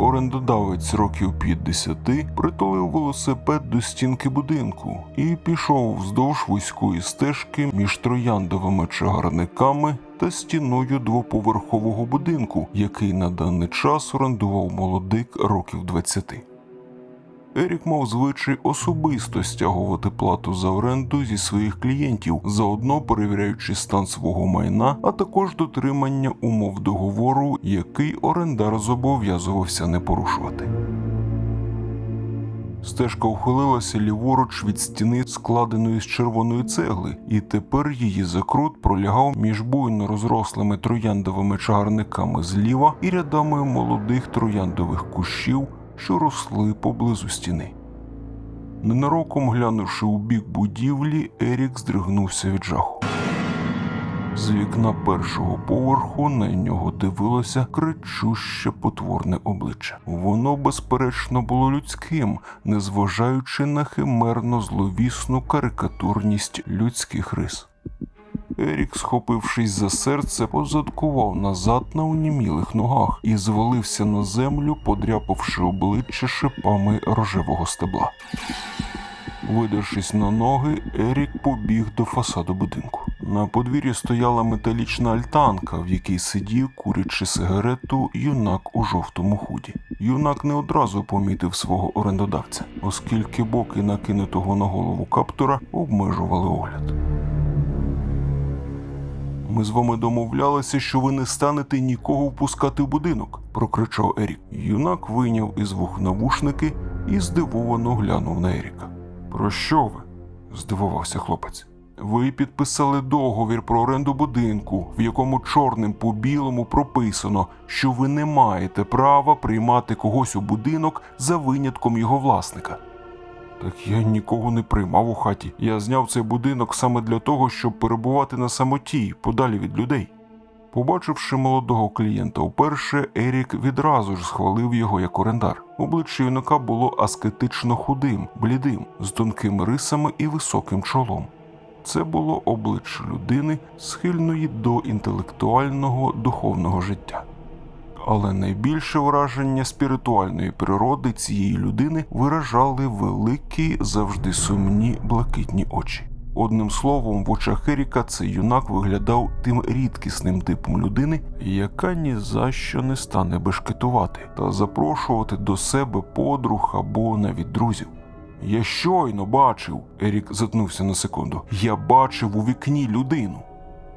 Орендодавець років 50, притулив велосипед до стінки будинку і пішов вздовж вузької стежки між трояндовими чагарниками та стіною двоповерхового будинку, який на даний час орендував молодик років 20. Ерік мав звичай особисто стягувати плату за оренду зі своїх клієнтів, заодно перевіряючи стан свого майна, а також дотримання умов договору, який орендар зобов'язувався не порушувати. Стежка ухилилася ліворуч від стіни, складеної з червоної цегли, і тепер її закрут пролягав між буйно розрослими трояндовими чагарниками зліва і рядами молодих трояндових кущів, що росли поблизу стіни. Ненароком глянувши у бік будівлі, Ерік здригнувся від жаху. З вікна першого поверху на нього дивилося кричуще потворне обличчя. Воно, безперечно, було людським, незважаючи на химерно зловісну карикатурність людських рис. Ерік, схопившись за серце, позадкував назад на унімілих ногах і звалився на землю, подряпавши обличчя шипами рожевого стебла. Видершись на ноги, Ерік побіг до фасаду будинку. На подвір'ї стояла металічна альтанка, в якій сидів, курячи сигарету, юнак у жовтому худі. Юнак не одразу помітив свого орендодавця, оскільки боки накинутого на голову каптура обмежували огляд. Ми з вами домовлялися, що ви не станете нікого впускати в будинок, прокричав Ерік. Юнак вийняв із вух навушники і здивовано глянув на Еріка. Про що ви? здивувався хлопець. Ви підписали договір про оренду будинку, в якому чорним по білому прописано, що ви не маєте права приймати когось у будинок за винятком його власника. Так я нікого не приймав у хаті. Я зняв цей будинок саме для того, щоб перебувати на самоті, подалі від людей. Побачивши молодого клієнта вперше, Ерік відразу ж схвалив його як орендар. Обличчя юнака було аскетично худим, блідим, з тонкими рисами і високим чолом. Це було обличчя людини, схильної до інтелектуального духовного життя. Але найбільше враження спіритуальної природи цієї людини виражали великі, завжди сумні блакитні очі. Одним словом, в очах Еріка цей юнак виглядав тим рідкісним типом людини, яка ні за що не стане бешкетувати та запрошувати до себе подруг або навіть друзів. Я щойно бачив, Ерік затнувся на секунду. Я бачив у вікні людину.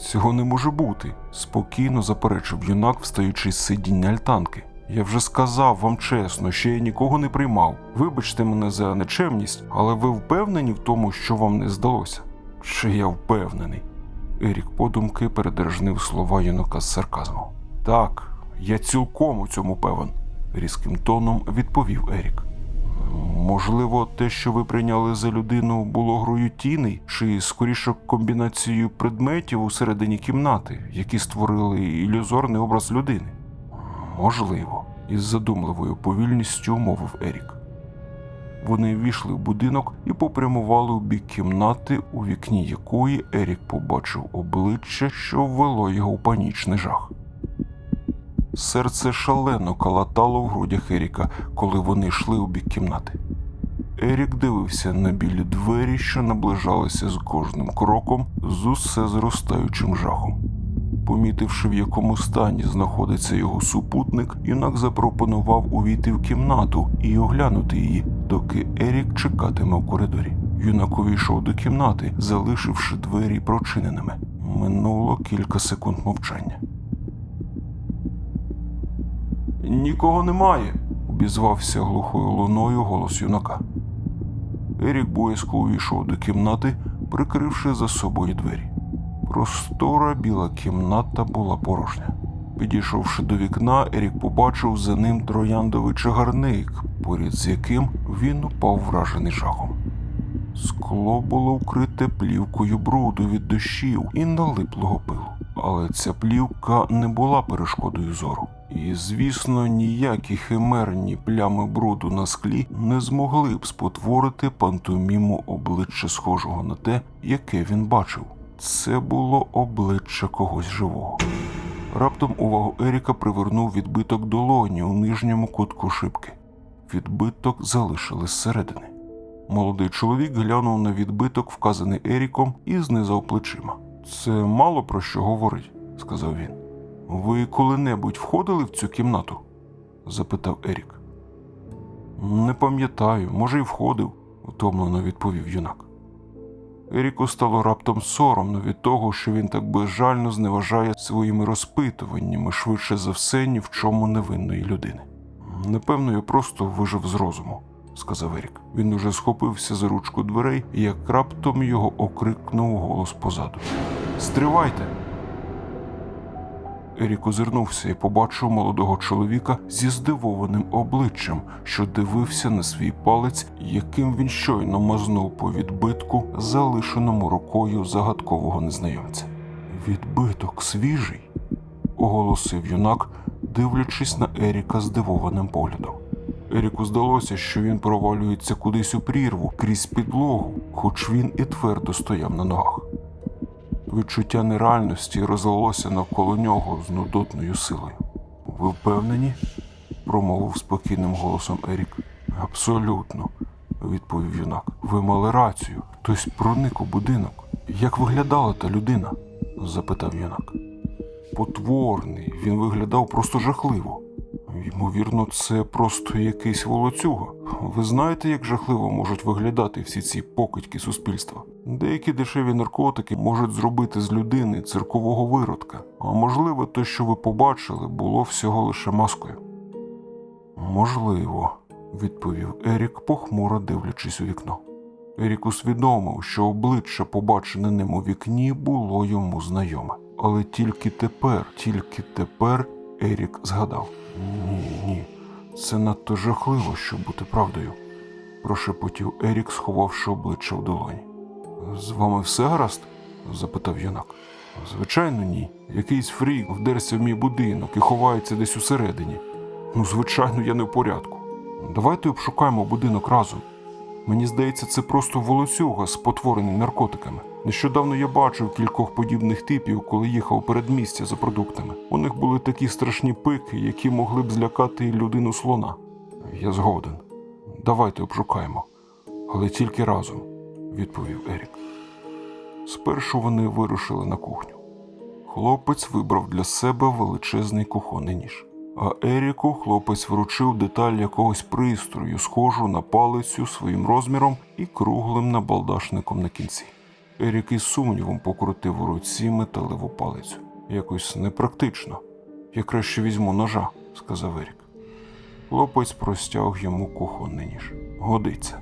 Цього не може бути, спокійно заперечив юнак, встаючи з сидіння альтанки. Я вже сказав вам чесно, що я нікого не приймав. Вибачте мене за нечемність, але ви впевнені в тому, що вам не здалося? Чи я впевнений? Ерік подумки передержнив слова юнака з сарказмом. Так, я цілком у цьому певен, різким тоном відповів Ерік. Можливо, те, що ви прийняли за людину, було грою тіней, чи скоріше комбінацією предметів у середині кімнати, які створили ілюзорний образ людини? Можливо, із задумливою повільністю мовив Ерік. Вони ввійшли в будинок і попрямували у бік кімнати, у вікні якої Ерік побачив обличчя, що ввело його в панічний жах. Серце шалено калатало в грудях Еріка, коли вони йшли у бік кімнати. Ерік дивився на білі двері, що наближалися з кожним кроком з усе зростаючим жахом. Помітивши, в якому стані знаходиться його супутник, юнак запропонував увійти в кімнату і оглянути її, доки Ерік чекатиме в коридорі. Юнак увійшов до кімнати, залишивши двері прочиненими. Минуло кілька секунд мовчання. Нікого немає, обізвався глухою луною голос юнака. Ерік боязко увійшов до кімнати, прикривши за собою двері. Простора біла кімната була порожня. Підійшовши до вікна, Ерік побачив за ним трояндовий чагарник, поряд з яким він упав вражений жахом. Скло було вкрите плівкою бруду від дощів і налиплого пилу. Але ця плівка не була перешкодою зору. І, звісно, ніякі химерні плями бруду на склі не змогли б спотворити пантоміму обличчя схожого на те, яке він бачив. Це було обличчя когось живого. Раптом увагу Еріка привернув відбиток долоні у нижньому кутку шибки. Відбиток залишили зсередини. Молодий чоловік глянув на відбиток, вказаний Еріком, і знизав плечима. Це мало про що говорить, сказав він. Ви коли-небудь входили в цю кімнату? запитав Ерік. Не пам'ятаю, може, й входив, втомлено відповів юнак. Еріку стало раптом соромно від того, що він так безжально зневажає своїми розпитуваннями швидше за все ні в чому невинної людини. Напевно, я просто вижив з розуму, сказав Ерік. Він уже схопився за ручку дверей, як раптом його окрикнув голос позаду. Стривайте! Ерік озирнувся і побачив молодого чоловіка зі здивованим обличчям, що дивився на свій палець, яким він щойно мазнув по відбитку, залишеному рукою загадкового незнайомця. Відбиток свіжий, оголосив юнак, дивлячись на Еріка здивованим поглядом. Еріку здалося, що він провалюється кудись у прірву крізь підлогу, хоч він і твердо стояв на ногах. Відчуття нереальності розлилося навколо нього з нудотною силою. Ви впевнені? промовив спокійним голосом Ерік. Абсолютно, відповів юнак. Ви мали рацію. Хтось проник у будинок. Як виглядала та людина? запитав юнак. Потворний, він виглядав просто жахливо. Ймовірно, це просто якийсь волоцюга. Ви знаєте, як жахливо можуть виглядати всі ці покидьки суспільства? Деякі дешеві наркотики можуть зробити з людини циркового виродка, а можливо, те, що ви побачили, було всього лише маскою. Можливо, відповів Ерік, похмуро дивлячись у вікно. Ерік усвідомив, що обличчя, побачене ним у вікні, було йому знайоме. Але тільки тепер, тільки тепер Ерік згадав: ні, ні, це надто жахливо, щоб бути правдою, прошепотів Ерік, сховавши обличчя в долоні. З вами все гаразд? запитав юнак. Звичайно, ні. Якийсь фрік вдерся в мій будинок і ховається десь усередині. Ну, звичайно, я не в порядку. Давайте обшукаємо будинок разом. Мені здається, це просто волоцюга, спотворений наркотиками. Нещодавно я бачив кількох подібних типів, коли їхав перед місця за продуктами. У них були такі страшні пики, які могли б злякати людину слона. Я згоден. Давайте обшукаємо, але тільки разом, відповів Ерік. Спершу вони вирушили на кухню. Хлопець вибрав для себе величезний кухонний ніж. А Еріку хлопець вручив деталь якогось пристрою, схожу на палицю своїм розміром і круглим набалдашником на кінці. Ерік із сумнівом покрутив у руці металеву палицю. Якось непрактично. Я краще візьму ножа, сказав Ерік. Хлопець простяг йому кухонний ніж. Годиться,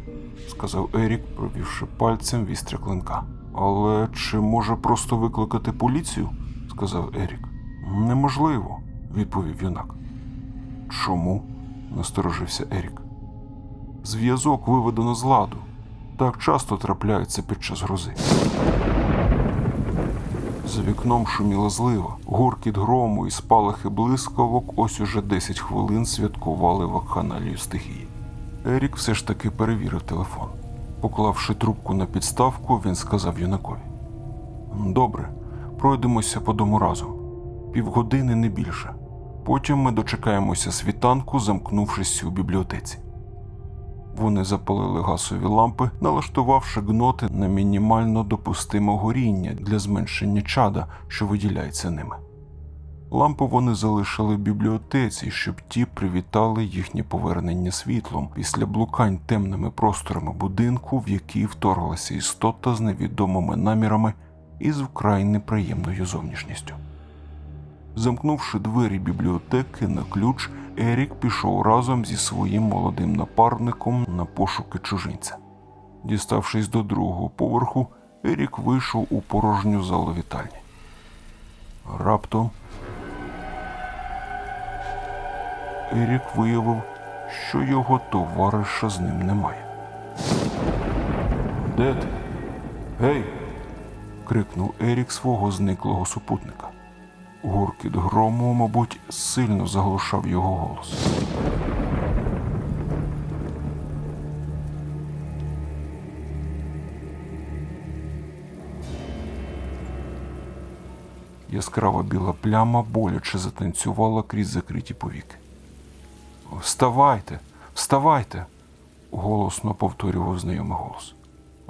сказав Ерік, провівши пальцем вістря клинка. Але чи може просто викликати поліцію? сказав Ерік. Неможливо, відповів юнак. Чому? насторожився Ерік. Зв'язок виведено з ладу. Так часто трапляється під час грози. За вікном шуміла злива, гуркіт грому і спалахи блискавок ось уже 10 хвилин святкували вакханалію стихії. Ерік все ж таки перевірив телефон. Поклавши трубку на підставку, він сказав юнакові: Добре, пройдемося по дому разом. Півгодини не більше. Потім ми дочекаємося світанку, замкнувшись у бібліотеці. Вони запалили газові лампи, налаштувавши гноти на мінімально допустиме горіння для зменшення чада, що виділяється ними. Лампу вони залишили в бібліотеці, щоб ті привітали їхнє повернення світлом після блукань темними просторами будинку, в який вторглася істота з невідомими намірами і з вкрай неприємною зовнішністю. Замкнувши двері бібліотеки на ключ, Ерік пішов разом зі своїм молодим напарником на пошуки чужинця. Діставшись до другого поверху, Ерік вийшов у порожню залу вітальні. Раптом Ерік виявив, що його товариша з ним немає. Де ти? Гей! крикнув Ерік свого зниклого супутника. Гуркіт грому, мабуть, сильно заглушав його голос. Яскрава біла пляма боляче затанцювала крізь закриті повіки. Вставайте, вставайте, голосно повторював знайомий голос.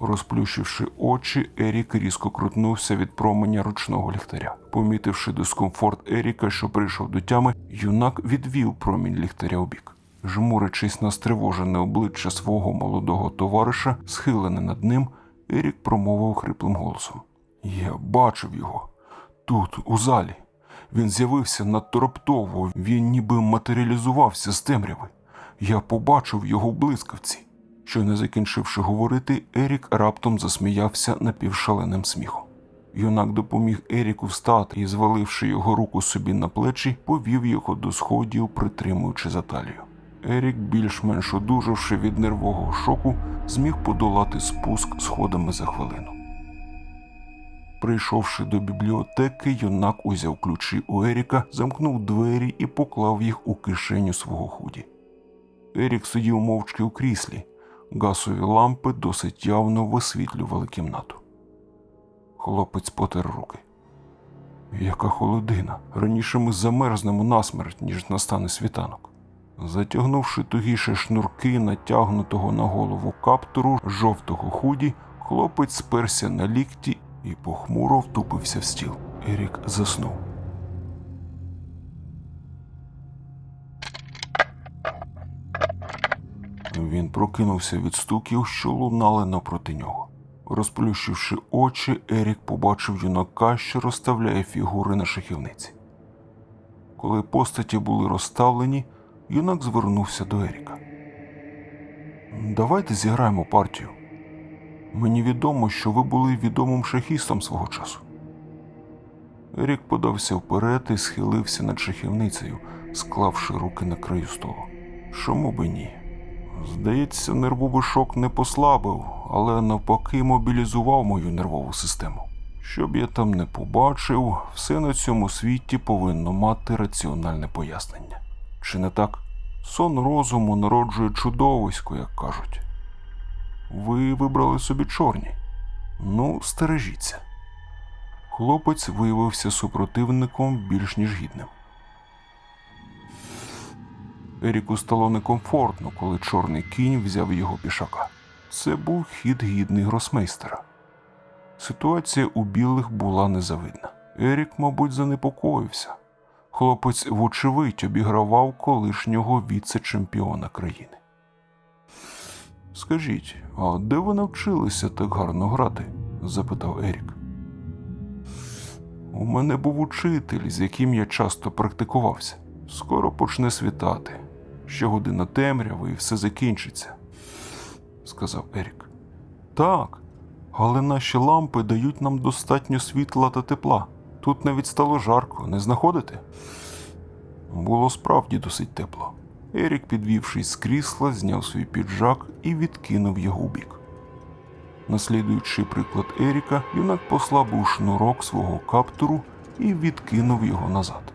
Розплющивши очі, Ерік різко крутнувся від променя ручного ліхтаря. Помітивши дискомфорт Еріка, що прийшов до тями, юнак відвів промінь ліхтаря у бік. Жмурячись на стривожене обличчя свого молодого товариша, схилене над ним, Ерік промовив хриплим голосом: Я бачив його тут, у залі. Він з'явився надто раптово, він ніби матеріалізувався з темряви. Я побачив його в блискавці. Що не закінчивши говорити, Ерік раптом засміявся напівшаленим сміхом. Юнак допоміг Еріку встати і, зваливши його руку собі на плечі, повів його до сходів, притримуючи за талію. Ерік, більш-менш одужавши від нервового шоку, зміг подолати спуск сходами за хвилину. Прийшовши до бібліотеки, юнак узяв ключі у Еріка, замкнув двері і поклав їх у кишеню свого худі. Ерік сидів мовчки у кріслі. Гасові лампи досить явно висвітлювали кімнату. Хлопець потер руки. Яка холодина. Раніше ми замерзнемо насмерть, ніж настане світанок. Затягнувши тугіше шнурки натягнутого на голову каптуру жовтого худі, хлопець сперся на лікті і похмуро втупився в стіл. Ерік заснув. Він прокинувся від стуків, що лунали напроти нього. Розплющивши очі, Ерік побачив юнака, що розставляє фігури на шахівниці. Коли постаті були розставлені, юнак звернувся до Еріка. Давайте зіграємо партію. Мені відомо, що ви були відомим шахістом свого часу. Ерік подався вперед і схилився над шахівницею, склавши руки на краю столу. Чому би ні? Здається, нервовий шок не послабив, але навпаки мобілізував мою нервову систему. Щоб я там не побачив, все на цьому світі повинно мати раціональне пояснення. Чи не так? Сон розуму народжує чудовисько, як кажуть. Ви вибрали собі чорні. Ну, стережіться. Хлопець виявився супротивником більш ніж гідним. Еріку стало некомфортно, коли чорний кінь взяв його пішака. Це був хід гідний гросмейстера. Ситуація у білих була незавидна. Ерік, мабуть, занепокоївся. Хлопець, вочевидь, обігравав колишнього віце-чемпіона країни. Скажіть, а де ви навчилися так гарно грати? запитав Ерік. У мене був учитель, з яким я часто практикувався. Скоро почне світати. Ще година темряви і все закінчиться, сказав Ерік. Так, але наші лампи дають нам достатньо світла та тепла. Тут навіть стало жарко, не знаходите? Було справді досить тепло. Ерік, підвівшись з крісла, зняв свій піджак і відкинув його у бік. Наслідуючи приклад Еріка, юнак послабив шнурок свого каптуру і відкинув його назад.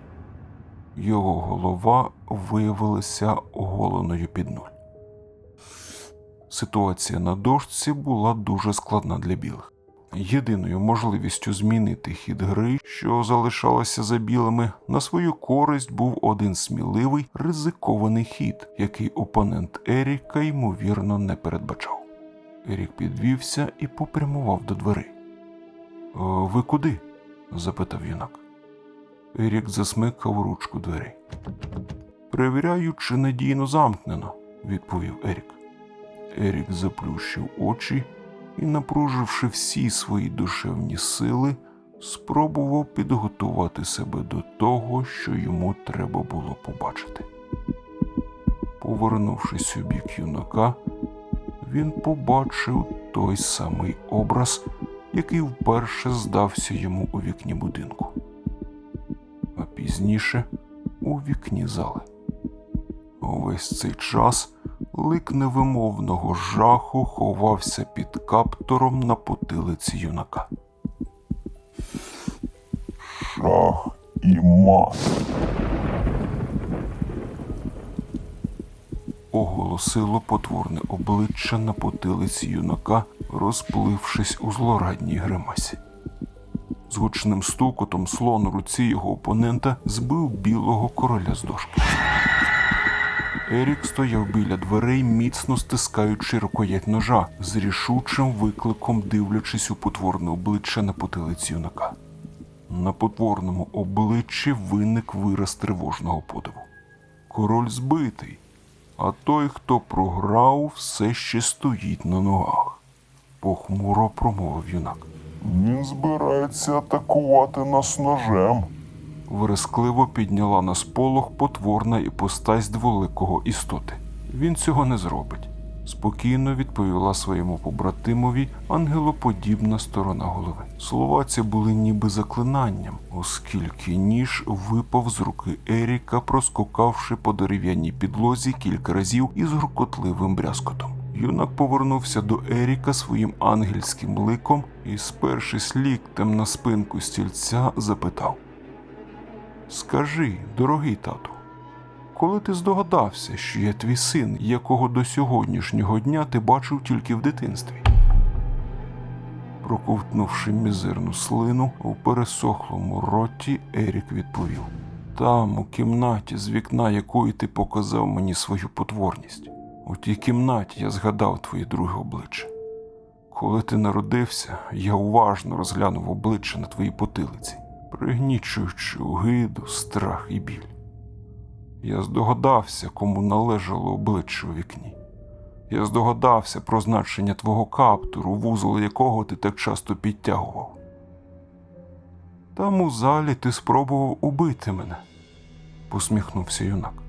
Його голова виявилася оголеною під нуль. Ситуація на дошці була дуже складна для білих. Єдиною можливістю змінити хід гри, що залишалася за білими, на свою користь був один сміливий ризикований хід, який опонент Еріка ймовірно не передбачав. Ерік підвівся і попрямував до дверей. «Е, Ви куди? запитав юнак. Ерік засмикав ручку дверей. Перевіряю, чи надійно замкнено, відповів Ерік. Ерік заплющив очі і, напруживши всі свої душевні сили, спробував підготувати себе до того, що йому треба було побачити. Повернувшись у бік юнака, він побачив той самий образ, який вперше здався йому у вікні будинку, пізніше у вікні зали. Увесь цей час лик невимовного жаху ховався під каптуром на потилиці юнака. Шах і мат. Оголосило потворне обличчя на потилиці юнака, розплившись у злорадній гримасі. З гучним стукотом слон у руці його опонента збив білого короля з дошки. Ерік стояв біля дверей, міцно стискаючи рукоять ножа, з рішучим викликом дивлячись у потворне обличчя на потилиці юнака. На потворному обличчі виник вираз тривожного подиву. Король збитий, а той, хто програв, все ще стоїть на ногах. Похмуро промовив юнак. Він збирається атакувати нас ножем. Верескливо підняла на сполох потворна іпостась дволикого істоти. Він цього не зробить. Спокійно відповіла своєму побратимові ангелоподібна сторона голови. Слова ці були ніби заклинанням, оскільки ніж випав з руки Еріка, проскокавши по дерев'яній підлозі кілька разів із гуркотливим брязкотом. Юнак повернувся до Еріка своїм ангельським ликом і, спершись ліктем на спинку стільця, запитав: Скажи, дорогий тату, коли ти здогадався, що я твій син, якого до сьогоднішнього дня ти бачив тільки в дитинстві? Проковтнувши мізерну слину у пересохлому роті, Ерік відповів: Там, у кімнаті, з вікна якої ти показав мені свою потворність. У тій кімнаті я згадав твоє друге обличчя. Коли ти народився, я уважно розглянув обличчя на твоїй потилиці, пригнічуючи огиду, страх і біль. Я здогадався, кому належало обличчя у вікні. Я здогадався про значення твого каптуру, вузол якого ти так часто підтягував. Там у залі ти спробував убити мене, посміхнувся юнак.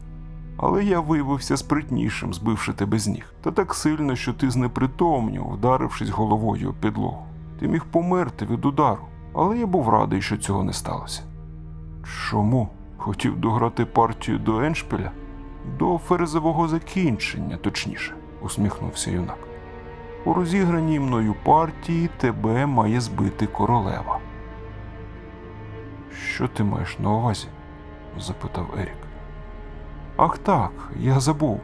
Але я виявився спритнішим, збивши тебе з ніг, та так сильно, що ти знепритомнів, вдарившись головою об підлогу. Ти міг померти від удару, але я був радий, що цього не сталося. Чому? Хотів дограти партію до Еншпіля? До ферзового закінчення, точніше, усміхнувся юнак. У розіграній мною партії тебе має збити королева. Що ти маєш на увазі? запитав Ерік. Ах так, я забув.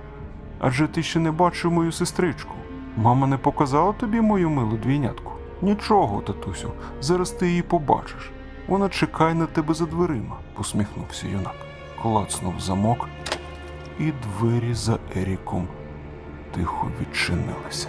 Адже ти ще не бачив мою сестричку. Мама не показала тобі мою милу двійнятку? Нічого, татусю, зараз ти її побачиш. Вона чекає на тебе за дверима, посміхнувся юнак. Клацнув замок, і двері за Еріком тихо відчинилися.